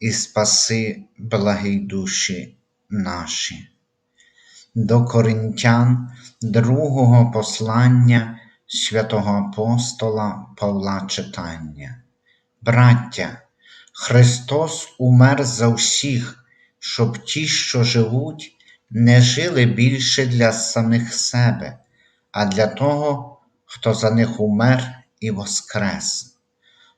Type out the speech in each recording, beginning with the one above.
і спаси благі душі наші. До Коринтян другого послання святого апостола Павла читання. Браття, Христос умер за всіх, щоб ті, що живуть, не жили більше для самих себе, а для того, хто за них умер і воскрес.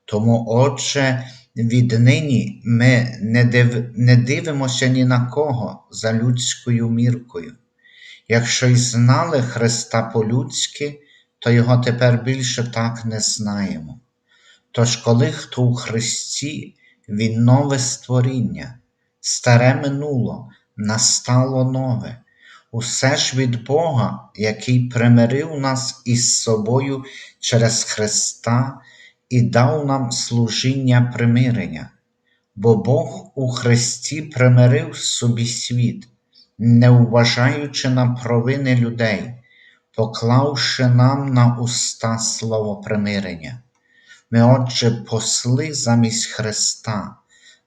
Тому, Отче, віднині ми не, див... не дивимося ні на кого за людською міркою. Якщо й знали Христа по-людськи, то Його тепер більше так не знаємо. Тож, коли хто у Христі, Він нове створіння, старе минуло, настало нове, усе ж від Бога, який примирив нас із собою через Христа і дав нам служіння примирення, бо Бог у Христі примирив собі світ, не вважаючи на провини людей, поклавши нам на уста слово примирення. Ми, Отже, посли замість Христа,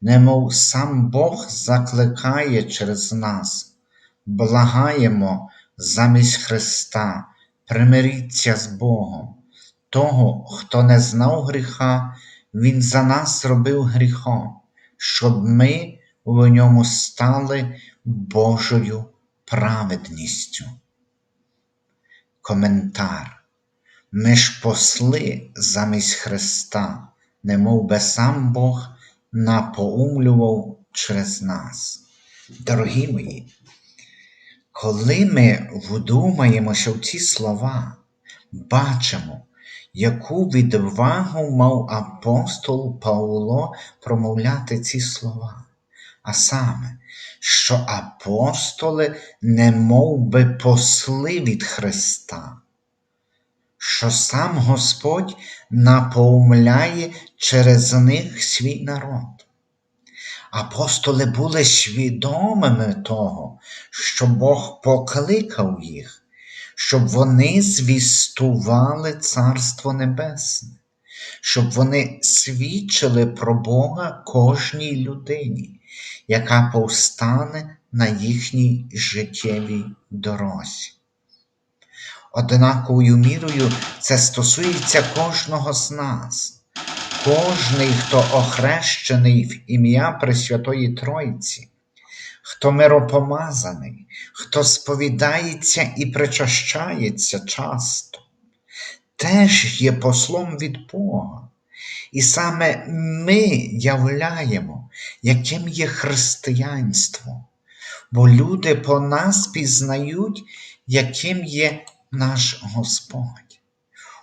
немов сам Бог закликає через нас, благаємо замість Христа, примиріться з Богом. Того, хто не знав гріха, Він за нас зробив гріхом, щоб ми в ньому стали Божою праведністю. Коментар. Ми ж посли замість Христа, немов би сам Бог напоумлював через нас. Дорогі мої, коли ми вдумаємося в ці слова, бачимо, яку відвагу мав апостол Павло промовляти ці слова, а саме, що апостоли не мов би посли від Христа, що сам Господь напоумляє через них свій народ. Апостоли були свідомими того, що Бог покликав їх щоб вони звістували Царство Небесне, щоб вони свідчили про Бога кожній людині, яка повстане на їхній життєвій дорозі. Однаковою мірою це стосується кожного з нас, кожний, хто охрещений в ім'я Пресвятої Тройці хто миропомазаний, хто сповідається і причащається часто, теж є послом від Бога. І саме ми являємо, яким є християнство, бо люди по нас пізнають, яким є наш Господь.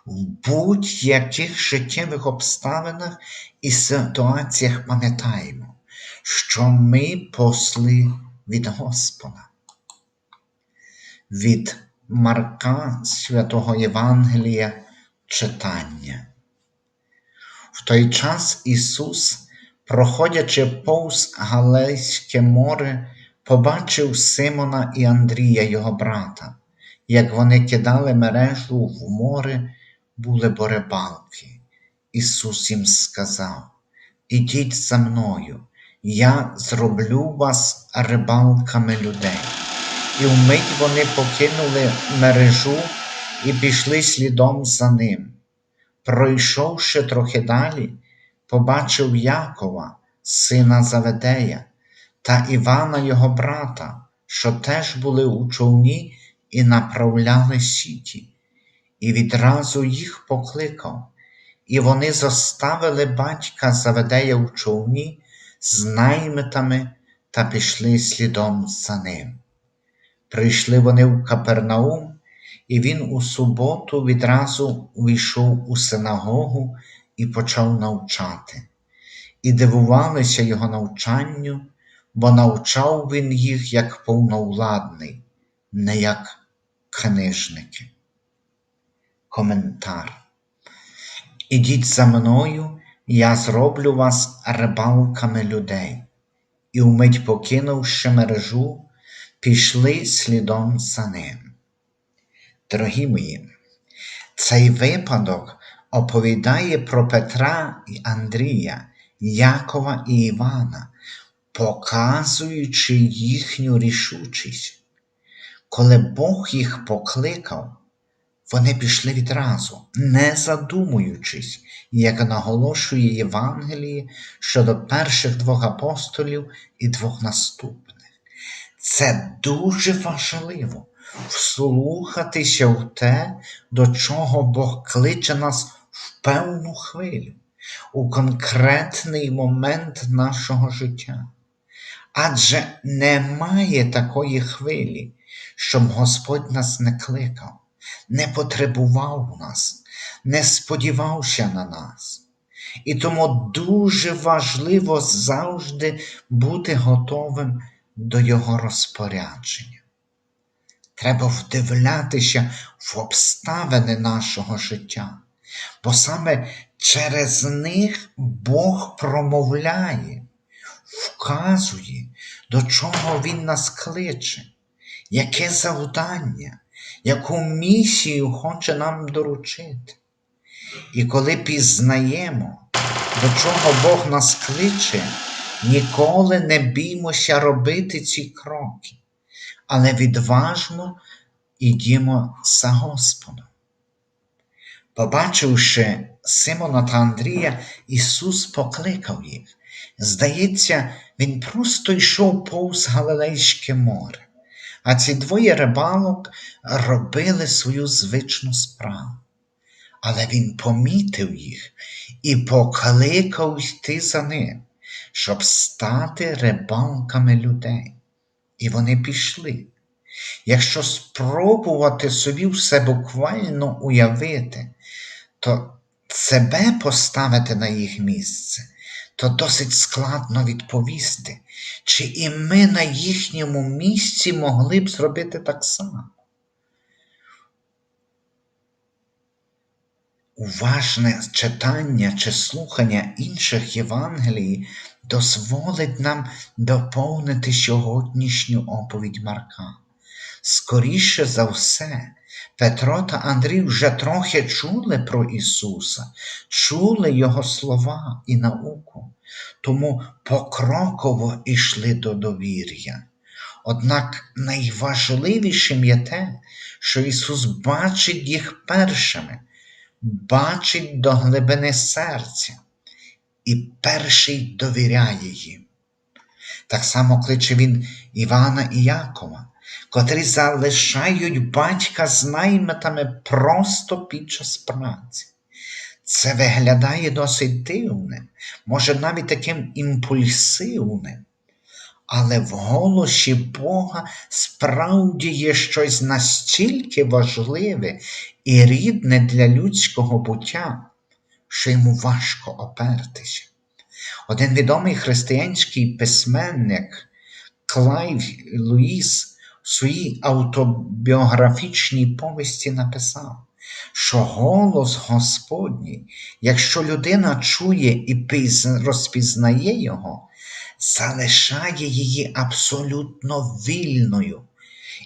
В будь-яких життєвих обставинах і ситуаціях пам'ятаємо, що ми посли від Господа. Від Марка Святого Євангелія читання. В той час Ісус, проходячи повз Галейське море, побачив Симона і Андрія, його брата, як вони кидали мережу в море, були боребалки. Ісус їм сказав: Ідіть за мною, я зроблю вас рибалками людей. І вмить вони покинули мережу і пішли слідом за ним. Пройшовши трохи далі, побачив Якова, сина Заведея, та Івана його брата, що теж були у човні і направляли сіті, і відразу їх покликав, і вони зоставили батька Заведея у човні з наймитами та пішли слідом за ним. Прийшли вони в Капернаум, і він у суботу відразу увійшов у синагогу і почав навчати, і дивувалися його навчанню, бо навчав він їх як повновладний, не як книжники. Коментар. Ідіть за мною, я зроблю вас рибалками людей, і вмить покинувши мережу, пішли слідом за ним. Дорогі мої, цей випадок оповідає про Петра і Андрія, Якова і Івана, показуючи їхню рішучість. Коли Бог їх покликав, вони пішли відразу, не задумуючись, як наголошує Євангеліє щодо перших двох апостолів і двох наступних. Це дуже важливо вслухатися в те, до чого Бог кличе нас в певну хвилю, у конкретний момент нашого життя. Адже немає такої хвилі, щоб Господь нас не кликав, не потребував нас, не сподівався на нас. І тому дуже важливо завжди бути готовим до Його розпорядження. Треба вдивлятися в обставини нашого життя, бо саме через них Бог промовляє, вказує, до чого Він нас кличе, яке завдання, яку місію хоче нам доручити. І коли пізнаємо, до чого Бог нас кличе, ніколи не біймося робити ці кроки, але відважно ідімо за Господом. Побачивши Симона та Андрія, Ісус покликав їх. Здається, Він просто йшов повз Галилейське море, а ці двоє рибалок робили свою звичну справу. Але він помітив їх і покликав йти за ним, щоб стати рибалками людей. І вони пішли. Якщо спробувати собі все буквально уявити, то себе поставити на їх місце, то досить складно відповісти, чи і ми на їхньому місці могли б зробити так само. Уважне читання чи слухання інших Євангелій дозволить нам доповнити сьогоднішню оповідь Марка. Скоріше за все, Петро та Андрій вже трохи чули про Ісуса, чули Його слова і науку, тому покроково йшли до довір'я. Однак найважливішим є те, що Ісус бачить їх першими, бачить до глибини серця і перший довіряє їм. Так само кличе Він Івана і Якова котрі залишають батька з наймитами просто під час праці. Це виглядає досить дивним, може навіть таким імпульсивним. Але в голосі Бога справді є щось настільки важливе і рідне для людського буття, що йому важко опертися. Один відомий християнський письменник Клайв Луїс в своїй автобіографічній повісті написав, що голос Господній, якщо людина чує і розпізнає його, залишає її абсолютно вільною,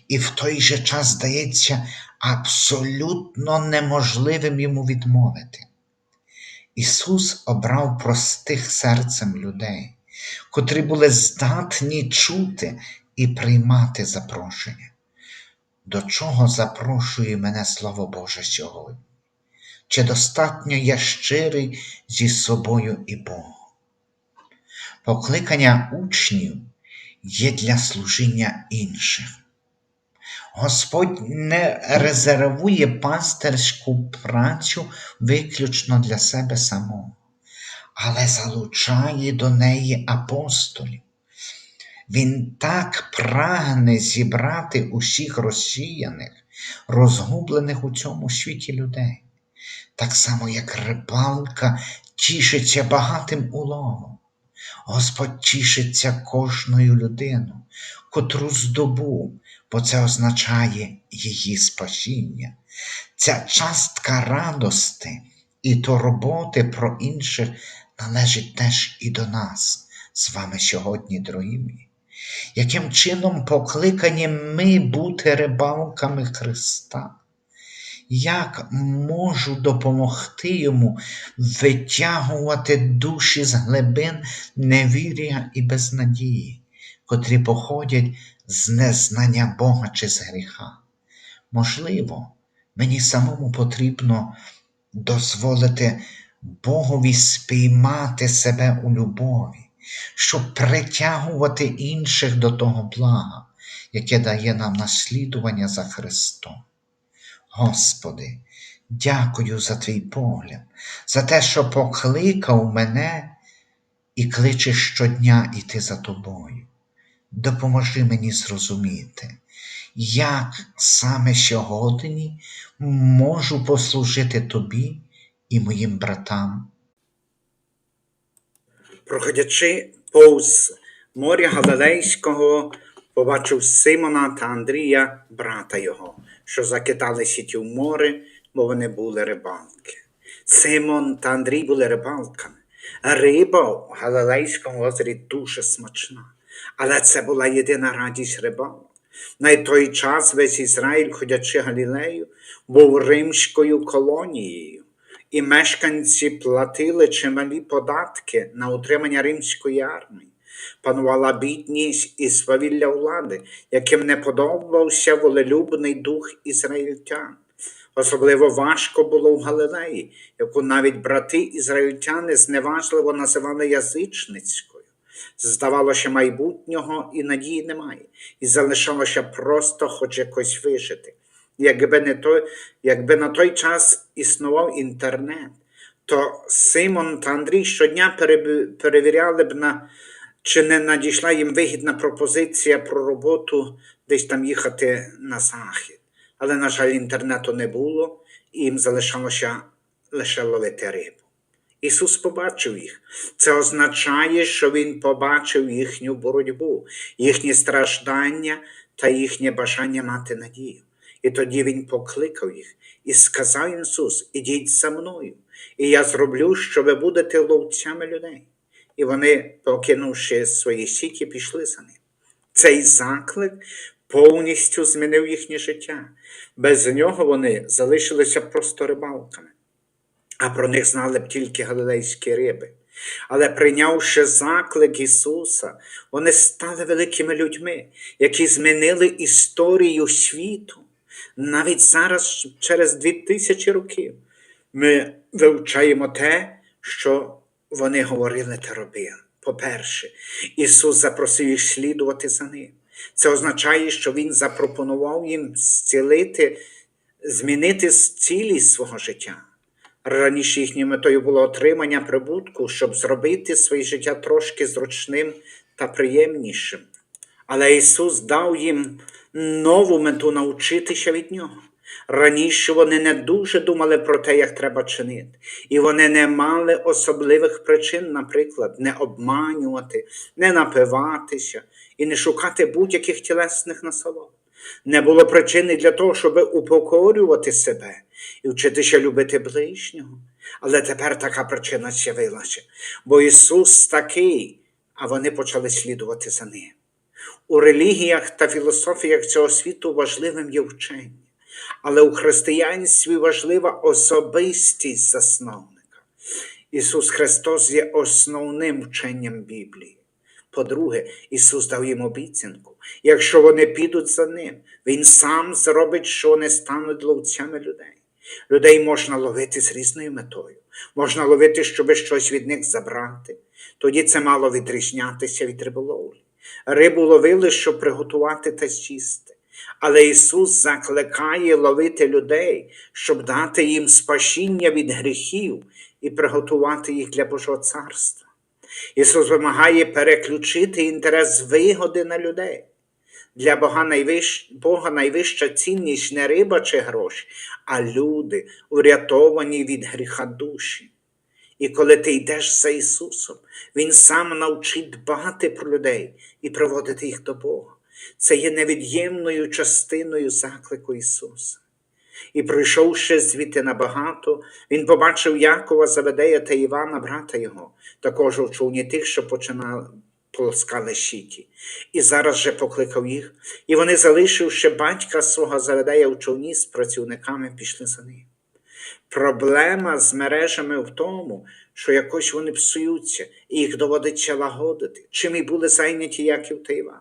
і в той же час здається абсолютно неможливим йому відмовити. Ісус обрав простих серцем людей, котрі були здатні чути і приймати запрошення. До чого запрошує мене Слово Боже сьогодні? Чи достатньо я щирий зі собою і Богом? Покликання учнів є для служіння інших. Господь не резервує пастирську працю виключно для себе самого, але залучає до неї апостолів, він так прагне зібрати усіх розсіяних, розгублених у цьому світі людей, так само, як рибалка тішиться багатим уловом. Господь тішиться кожною людиною, котру здобув, бо це означає її спасіння. Ця частка радости і турботи про інших належить теж і до нас з вами сьогодні, дорогі мої. Яким чином покликані ми бути рибалками Христа? Як можу допомогти йому витягувати душі з глибин невір'я і безнадії, котрі походять з незнання Бога чи з гріха? Можливо, мені самому потрібно дозволити Богові спіймати себе у любові, щоб притягувати інших до того блага, яке дає нам наслідування за Христом. Господи, дякую за твій погляд, за те, що покликав мене і кличеш щодня іти за тобою. Допоможи мені зрозуміти, як саме сьогодні можу послужити тобі і моїм братам. Проходячи повз моря Галилейського, побачив Симона та Андрія, брата його, що закидали сіті в море, бо вони були рибалки. Симон та Андрій були рибалками. Риба в Галилейському озері дуже смачна, але це була єдина радість рибалок. На той час весь Ізраїль, ходячи Галілею, був римською колонією і мешканці платили чималі податки на утримання римської армії. Панувала бідність і свавілля влади, яким не подобався волелюбний дух ізраїльтян. Особливо важко було в Галилеї, яку навіть брати ізраїльтяни зневажливо називали язичницькою. Здавалося, майбутнього і надії немає, і залишалося просто хоч якось вижити. Якби, не той, якби на той час існував інтернет, то Симон та Андрій щодня перевіряли б, на, чи не надійшла їм вигідна пропозиція про роботу десь там їхати на захід. Але, на жаль, інтернету не було, і їм залишалося лише ловити рибу. Ісус побачив їх. Це означає, що Він побачив їхню боротьбу, їхні страждання та їхнє бажання мати надію. І тоді Він покликав їх і сказав Ісус: Ідіть за мною, і я зроблю, що ви будете ловцями людей. І вони, покинувши свої сіті, пішли за ним. Цей заклик повністю змінив їхнє життя. Без нього вони залишилися просто рибалками а про них знали б тільки галилейські риби. Але прийнявши заклик Ісуса, вони стали великими людьми, які змінили історію світу. Навіть зараз, через дві тисячі років, ми вивчаємо те, що вони говорили та робили. По-перше, Ісус запросив їх слідувати за ним. Це означає, що Він запропонував їм зцілити, змінити цілість свого життя. Раніше їхньою метою було отримання прибутку, щоб зробити своє життя трошки зручним та приємнішим. Але Ісус дав їм нову мету навчитися від Нього. Раніше вони не дуже думали про те, як треба чинити, і вони не мали особливих причин, наприклад, не обманювати, не напиватися і не шукати будь-яких тілесних насолод. Не було причини для того, щоб упокорювати себе і вчитися любити ближнього. Але тепер така причина з'явилася, бо Ісус такий, а вони почали слідувати за ним. У релігіях та філософіях цього світу важливим є вчення, але у християнстві важлива особистість засновника. Ісус Христос є основним вченням Біблії. По-друге, Ісус дав їм обіцянку. Якщо вони підуть за ним, Він сам зробить, що вони стануть ловцями людей. Людей можна ловити з різною метою. Можна ловити, щоб щось від них забрати. Тоді це мало відрізнятися від риболовлі. Рибу ловили, щоб приготувати та з'їсти. Але Ісус закликає ловити людей, щоб дати їм спасіння від гріхів і приготувати їх для Божого царства. Ісус вимагає переключити інтерес вигоди на людей. Для Бога, найвищ... Бога найвища цінність не риба чи гроші, а люди, урятовані від гріха душі. І коли ти йдеш за Ісусом, Він сам навчить дбати про людей і приводити їх до Бога. Це є невід'ємною частиною заклику Ісуса. І пройшовши звідти набагато, він побачив Якова, Заведея та Івана, брата його, також у човні тих, що починали полоскали щиті. І зараз же покликав їх, і вони, залишивши батька свого Заведея у човні з працівниками, пішли за ним. Проблема з мережами в тому, що якось вони псуються, і їх доводиться лагодити, чим і були зайняті Яків та Іван.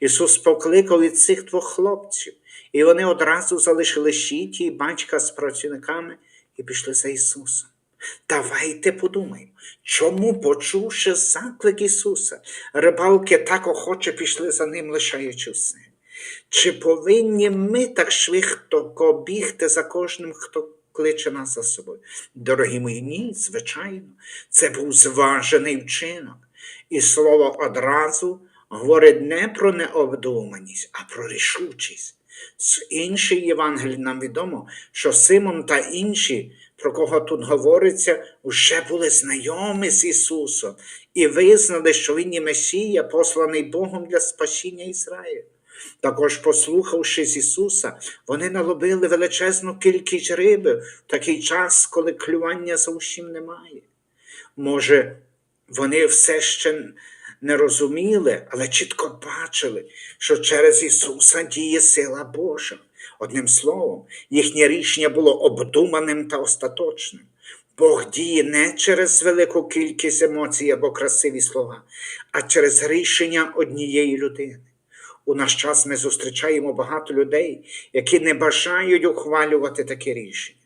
Ісус покликав від цих двох хлопців, і вони одразу залишили щиті і батька з працівниками і пішли за Ісусом. Давайте подумаємо, чому, почувши заклик Ісуса, рибалки так охоче пішли за ним, лишаючи все. Чи повинні ми так швидко бігти за кожним, хто кличе нас за собою? Дорогі мої, ні, звичайно, це був зважений вчинок. І слово одразу говорить не про необдуманість, а про рішучість. З інших Євангелій нам відомо, що Симон та інші, про кого тут говориться, вже були знайомі з Ісусом і визнали, що Він є Месія, посланий Богом для спасіння Ізраїля. Також, послухавши з Ісуса, вони наловили величезну кількість риби в такий час, коли клювання зовсім немає. Може, вони все ще не розуміли, але чітко бачили, що через Ісуса діє сила Божа. Одним словом, їхнє рішення було обдуманим та остаточним. Бог діє не через велику кількість емоцій або красиві слова, а через рішення однієї людини. У наш час ми зустрічаємо багато людей, які не бажають ухвалювати таке рішення.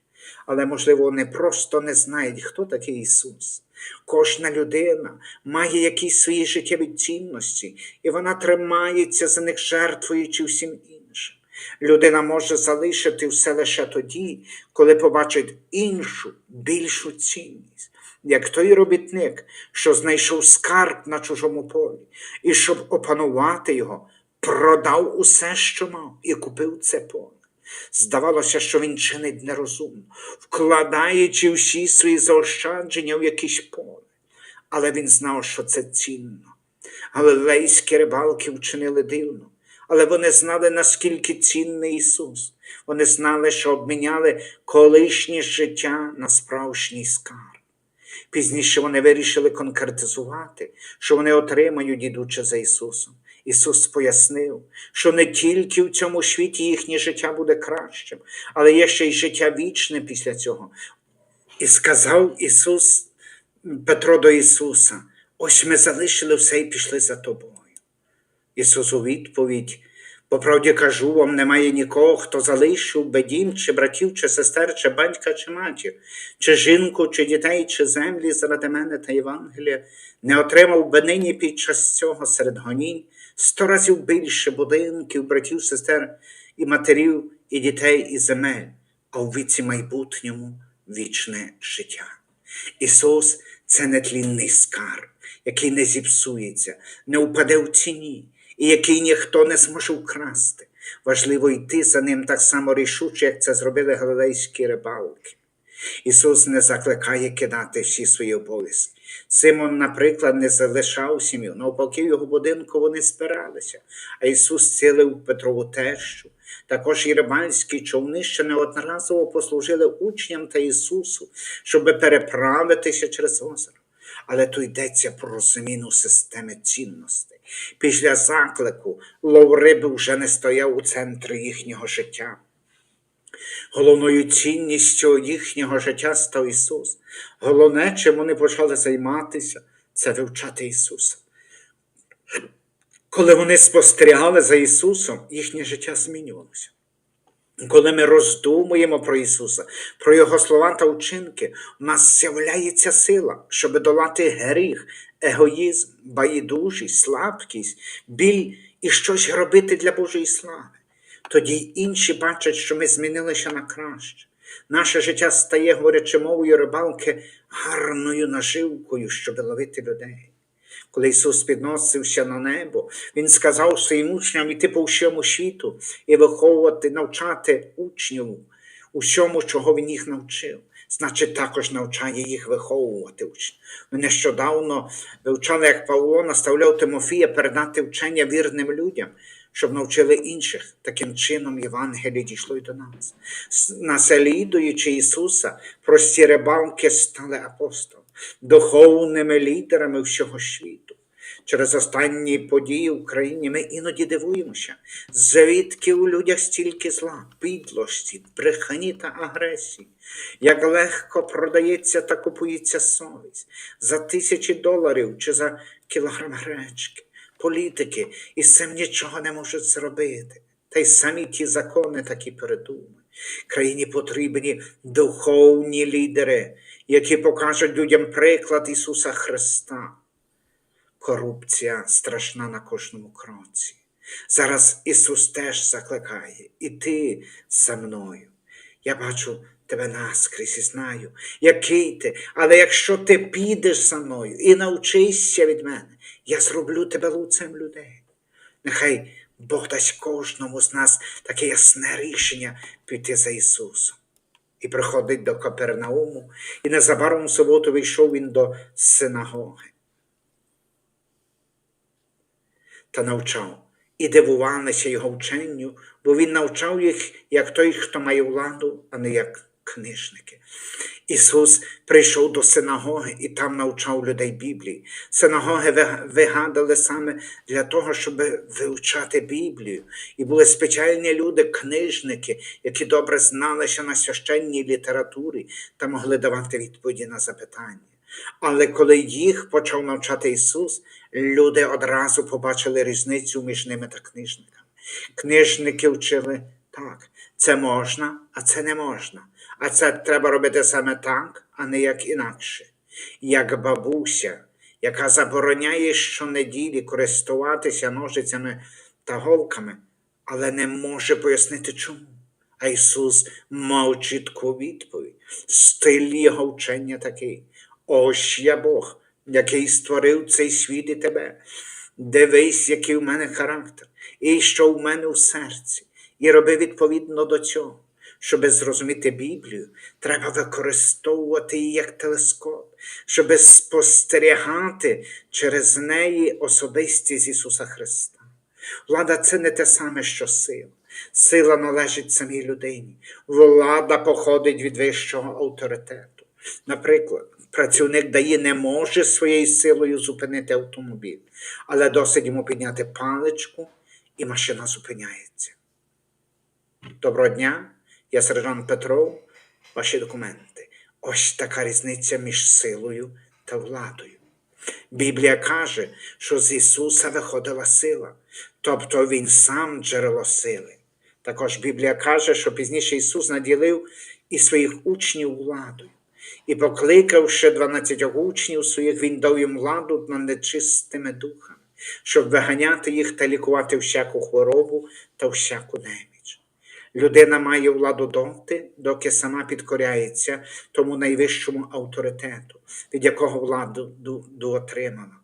Але, можливо, вони просто не знають, хто такий Ісус. Кожна людина має якісь свої життєві цінності, і вона тримається за них, жертвуючи всім іншим. Людина може залишити все лише тоді, коли побачить іншу, більшу цінність, як той робітник, що знайшов скарб на чужому полі, і щоб опанувати його, продав усе, що мав, і купив це поле. Здавалося, що він чинить нерозумно, вкладаючи всі свої заощадження в якесь поле. Але він знав, що це цінно. Галилейські рибалки вчинили дивно, але вони знали, наскільки цінний Ісус. Вони знали, що обміняли колишнє життя на справжній скарб. Пізніше вони вирішили конкретизувати, що вони отримають, ідучи за Ісусом. Ісус пояснив, що не тільки в цьому світі їхнє життя буде кращим, але є ще й життя вічне після цього. І сказав Ісус Петро до Ісуса: ось ми залишили все і пішли за тобою. Ісус у відповідь, по правді кажу вам, немає нікого, хто залишив би дім, чи братів, чи сестер, чи батька, чи матір, чи жінку, чи дітей, чи землі заради мене та Євангелія, не отримав би нині під час цього серед гонінь сто разів більше будинків, братів, сестер, і матерів, і дітей, і земель, а у віці майбутньому вічне життя. Ісус це нетлінний скарб, який не зіпсується, не впаде в ціні, і який ніхто не зможе вкрасти. Важливо йти за ним так само рішуче, як це зробили галилейські рибалки. Ісус не закликає кидати всі свої обов'язки. Симон, наприклад, не залишав сім'ю, навпаки, його будинку вони спиралися, а Ісус цілив Петрову тещу. Також і човни ще неодноразово послужили учням та Ісусу, щоб переправитися через озеро. Але тут йдеться про зміну системи цінностей. Після заклику лов риби вже не стояв у центрі їхнього життя. Головною цінністю їхнього життя став Ісус. Головне, чим вони почали займатися, це вивчати Ісуса. Коли вони спостерігали за Ісусом, їхнє життя змінювалося. Коли ми роздумуємо про Ісуса, про Його слова та вчинки, у нас з'являється сила, щоб долати гріх, егоїзм, байдужість, слабкість, біль і щось робити для Божої слави. Тоді інші бачать, що ми змінилися на краще. Наше життя стає, говорячи мовою рибалки, гарною наживкою, щоб ловити людей. Коли Ісус підносився на небо, Він сказав своїм учням іти по всьому світу і виховувати, навчати учнів усьому, чого Він їх навчив. значить, також навчає їх виховувати учнів. Ми нещодавно вивчали, як Павло наставляв Тимофія передати вчення вірним людям, щоб навчили інших. Таким чином Євангеліє дійшло й до нас. Наслідуючи Ісуса, прості рибалки стали апостолами, духовними лідерами всього світу. Через останні події в Україні ми іноді дивуємося, звідки у людях стільки зла, підлості, брехані та агресії, як легко продається та купується совість за тисячі доларів чи за кілограм гречки. Політики із цим нічого не можуть зробити. Та й самі ті закони такі передумають. Країні потрібні духовні лідери, які покажуть людям приклад Ісуса Христа. Корупція страшна на кожному кроці. Зараз Ісус теж закликає, і ти за мною. Я бачу тебе наскрізь і знаю, який ти, але якщо ти підеш за мною і навчишся від мене, я зроблю тебе лицем людей. Нехай Бог дасть кожному з нас таке ясне рішення піти за Ісусом. І приходить до Капернауму, і незабаром в суботу вийшов він до синагоги. та навчав. І дивувалися його вченню, бо він навчав їх як той, хто має владу, а не як книжники. Ісус прийшов до синагоги і там навчав людей Біблії. Синагоги вигадали саме для того, щоб вивчати Біблію. І були спеціальні люди, книжники, які добре зналися на священній літературі та могли давати відповіді на запитання. Але коли їх почав навчати Ісус, люди одразу побачили різницю між ними та книжниками. Книжники вчили так, це можна, а це не можна. А це треба робити саме так, а не як інакше. Як бабуся, яка забороняє щонеділі користуватися ножицями та голками, але не може пояснити чому. А Ісус мав чітку відповідь. Стиль його вчення такий. Ось я Бог, який створив цей світ і тебе. Дивись, який в мене характер, і що в мене в серці, і роби відповідно до цього. Щоб зрозуміти Біблію, треба використовувати її як телескоп, щоб спостерігати через неї особистість Ісуса Христа. Влада це не те саме, що сила. Сила належить самій людині. Влада походить від вищого авторитету. Наприклад, працівник дає не може своєю силою зупинити автомобіль, але досить йому підняти паличку, і машина зупиняється. Доброго дня, я сержант Петров. Ваші документи. Ось така різниця між силою та владою. Біблія каже, що з Ісуса виходила сила, тобто Він сам джерело сили. Також Біблія каже, що пізніше Ісус наділив і своїх учнів владою. І покликавши 12 учнів своїх, Він дав їм владу над нечистими духами, щоб виганяти їх та лікувати всяку хворобу та всяку неміч. Людина має владу доти, доки сама підкоряється тому найвищому авторитету, від якого владу ду- ду отримана.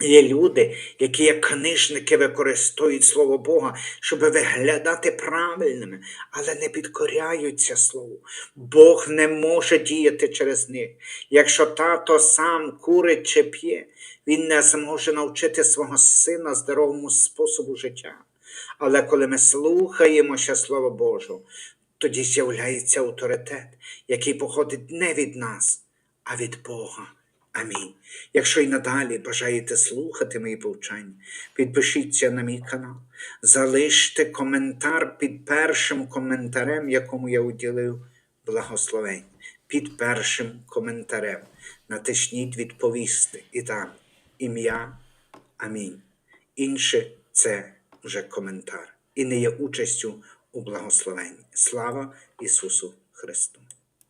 Є люди, які як книжники використовують Слово Бога, щоб виглядати правильними, але не підкоряються Слову. Бог не може діяти через них. Якщо тато сам курить чи п'є, він не зможе навчити свого сина здоровому способу життя. Але коли ми слухаємося Слова Божого, тоді з'являється авторитет, який походить не від нас, а від Бога. Амінь. Якщо й надалі бажаєте слухати мої повчання, підпишіться на мій канал, залиште коментар під першим коментарем, якому я уділив благословень. Під першим коментарем натисніть відповісти і там ім'я. Амінь. Інше це вже коментар і не є участю у благословенні. Слава Ісусу Христу!